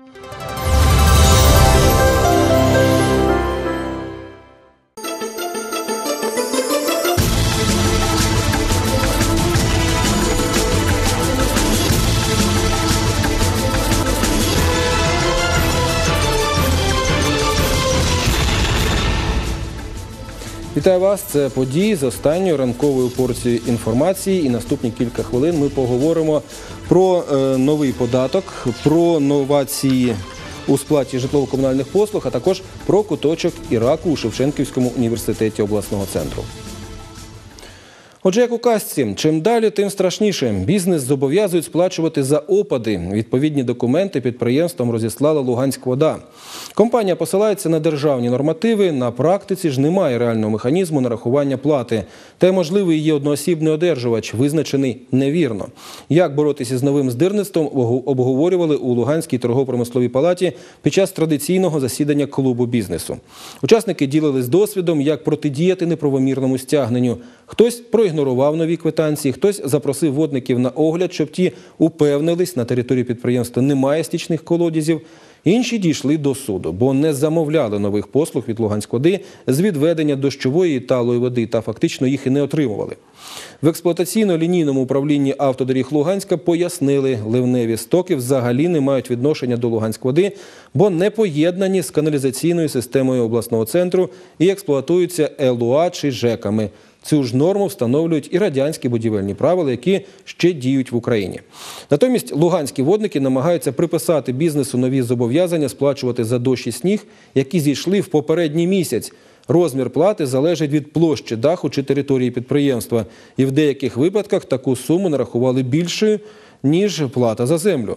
Thank you. Вітаю вас. Це події з останньою ранковою порцією інформації. І наступні кілька хвилин ми поговоримо про е, новий податок, про новації у сплаті житлово-комунальних послуг, а також про куточок Іраку у Шевченківському університеті обласного центру. Отже, як у казці, чим далі, тим страшніше. Бізнес зобов'язують сплачувати за опади. Відповідні документи підприємствам розіслала Луганськвода. Компанія посилається на державні нормативи. На практиці ж немає реального механізму нарахування плати. Та можливий її одноосібний одержувач, визначений невірно. Як боротися з новим здирництвом, обговорювали у Луганській торгово-промисловій палаті під час традиційного засідання клубу бізнесу. Учасники ділились досвідом, як протидіяти неправомірному стягненню. Хтось проігнорував нові квитанції, хтось запросив водників на огляд, щоб ті упевнились, на території підприємства немає стічних колодязів. Інші дійшли до суду, бо не замовляли нових послуг від Луганськводи з відведення дощової і талої води та фактично їх і не отримували. В експлуатаційно-лінійному управлінні автодоріг Луганська пояснили, ливневі стоки взагалі не мають відношення до Луганськводи, бо не поєднані з каналізаційною системою обласного центру і експлуатуються ЛУА чи ЖЕКами. Цю ж норму встановлюють і радянські будівельні правила, які ще діють в Україні. Натомість луганські водники намагаються приписати бізнесу нові зобов'язання сплачувати за дощ і сніг, які зійшли в попередній місяць. Розмір плати залежить від площі даху чи території підприємства, і в деяких випадках таку суму нарахували більшою ніж плата за землю.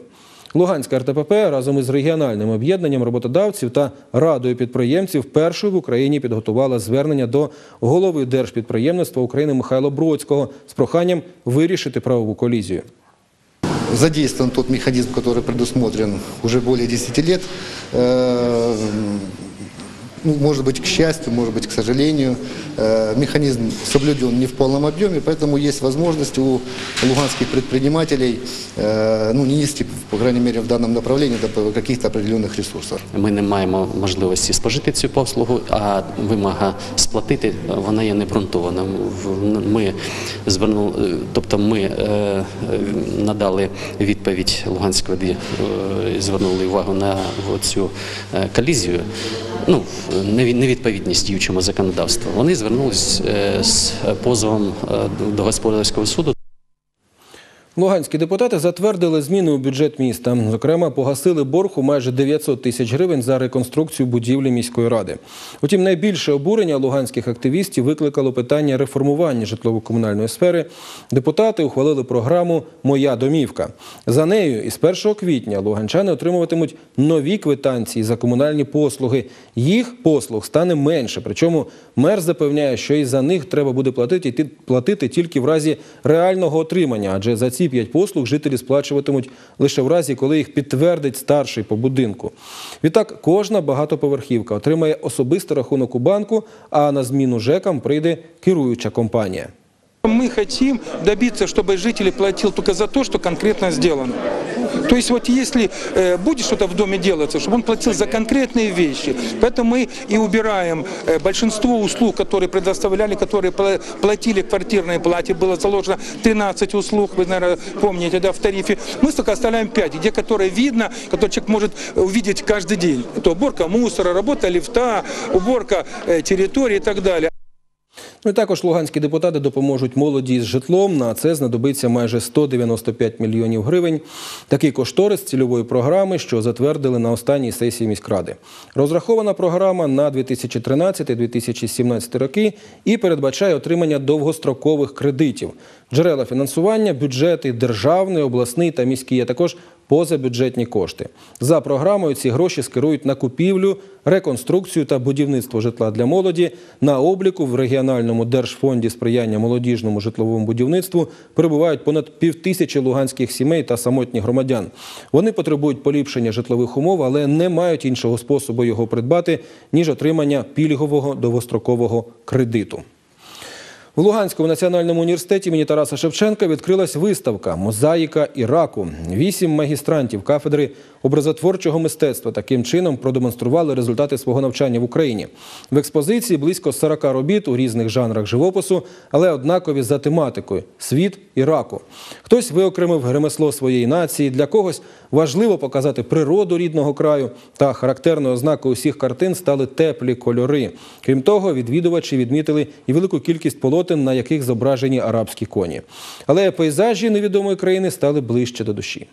Луганська РТПП разом із регіональним об'єднанням роботодавців та радою підприємців першою в Україні підготувала звернення до голови Держпідприємництва України Михайла Бродського з проханням вирішити правову колізію. задействован тот механизм, который предусмотрен уже более 10 лет Э, ну, может быть, к счастью, может быть, к сожалению, э, механизм соблюден не в полном объеме, поэтому есть возможность у луганских предпринимателей э, ну, не нести, по крайней мере, в данном направлении до каких-то определенных ресурсов. Ми не маємо можливості спожити цю послугу, а вимога сплатити вона є необґрунтована. В- Ми звернули, тобто ми е, надали відповідь Луганської воді, е, звернули увагу на цю е, колізію. Ну, неві- невідповідність діючому законодавству. Вони звернулись е, з позовом е, до господарського суду. Луганські депутати затвердили зміни у бюджет міста. Зокрема, погасили борг у майже 900 тисяч гривень за реконструкцію будівлі міської ради. Утім, найбільше обурення луганських активістів викликало питання реформування житлово-комунальної сфери. Депутати ухвалили програму Моя домівка. За нею із 1 квітня луганчани отримуватимуть нові квитанції за комунальні послуги. Їх послуг стане менше. Причому мер запевняє, що і за них треба буде платити платити тільки в разі реального отримання, адже за ці п'ять послуг жителі сплачуватимуть лише в разі, коли їх підтвердить старший по будинку. Відтак, кожна багатоповерхівка отримає особистий рахунок у банку, а на зміну ЖЕКам прийде керуюча компанія. Мы хотим добиться, чтобы жителі платил только за то, что конкретно сделано. То есть вот если э, будет что-то в доме делаться, чтобы он платил за конкретные вещи. Поэтому мы и убираем э, большинство услуг, которые предоставляли, которые пла- платили квартирной плате. Было заложено 13 услуг, вы, наверное, помните, да, в тарифе. Мы только оставляем 5, где которые видно, которые человек может увидеть каждый день. Это уборка мусора, работа лифта, уборка э, территории и так далее. Ну і також луганські депутати допоможуть молоді з житлом. На це знадобиться майже 195 мільйонів гривень. Такий кошторис цільової програми, що затвердили на останній сесії міськради. Розрахована програма на 2013-2017 роки і передбачає отримання довгострокових кредитів. Джерела фінансування, бюджети державний, обласний та міський, а також позабюджетні кошти. За програмою ці гроші скерують на купівлю, реконструкцію та будівництво житла для молоді. На обліку в регіональному держфонді сприяння молодіжному житловому будівництву перебувають понад півтисячі луганських сімей та самотніх громадян. Вони потребують поліпшення житлових умов, але не мають іншого способу його придбати ніж отримання пільгового довгострокового кредиту. В Луганському національному університеті імені Тараса Шевченка відкрилась виставка Мозаїка Іраку. Вісім магістрантів кафедри образотворчого мистецтва таким чином продемонстрували результати свого навчання в Україні. В експозиції близько 40 робіт у різних жанрах живопису, але однакові за тематикою світ Іраку. Хтось виокремив ремесло своєї нації, для когось важливо показати природу рідного краю. Та характерною ознакою усіх картин стали теплі кольори. Крім того, відвідувачі відмітили і велику кількість полотен, на яких зображені арабські коні. Але пейзажі невідомої країни стали ближче до душі.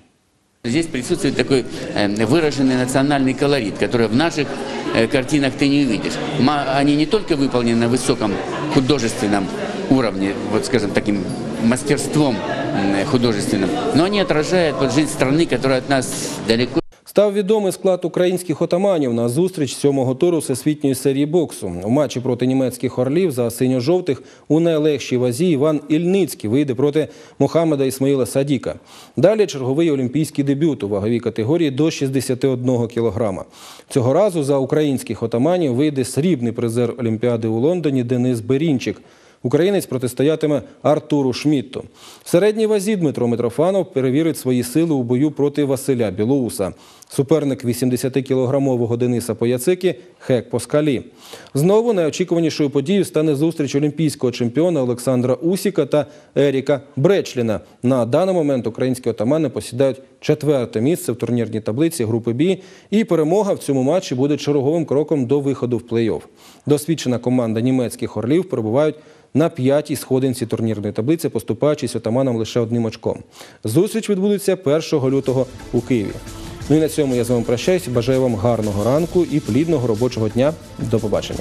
Здесь присутствует такой э, выраженный национальный колорит, который в наших э, картинах ты не увидишь. Ма- Они не только выполнены на высоком художественном уровне, вот скажем таким мастерством м, художественным, но они отражают вот жизнь страны, которая от нас далеко Став відомий склад українських отаманів на зустріч сьомого туру всесвітньої серії боксу. У матчі проти німецьких орлів за синьо-жовтих у найлегшій вазі Іван Ільницький вийде проти Мохамеда Ісмаїла Садіка. Далі черговий олімпійський дебют у ваговій категорії до 61 кілограма. Цього разу за українських отаманів вийде срібний призер Олімпіади у Лондоні Денис Берінчик. Українець протистоятиме Артуру Шмітту. В середній вазі Дмитро Митрофанов перевірить свої сили у бою проти Василя Білоуса. Суперник 80-кілограмового Дениса Пояцики Хек Поскалі. Знову найочікуванішою подією стане зустріч олімпійського чемпіона Олександра Усіка та Еріка Бречліна. На даний момент українські отамани посідають четверте місце в турнірній таблиці групи Бі. І перемога в цьому матчі буде черговим кроком до виходу в плей-офф. Досвідчена команда німецьких орлів перебувають на п'ятій сходинці турнірної таблиці, поступаючись отаманам лише одним очком. Зустріч відбудеться 1 лютого у Києві. Ну і на цьому я з вами прощаюся. Бажаю вам гарного ранку і плідного робочого дня. До побачення.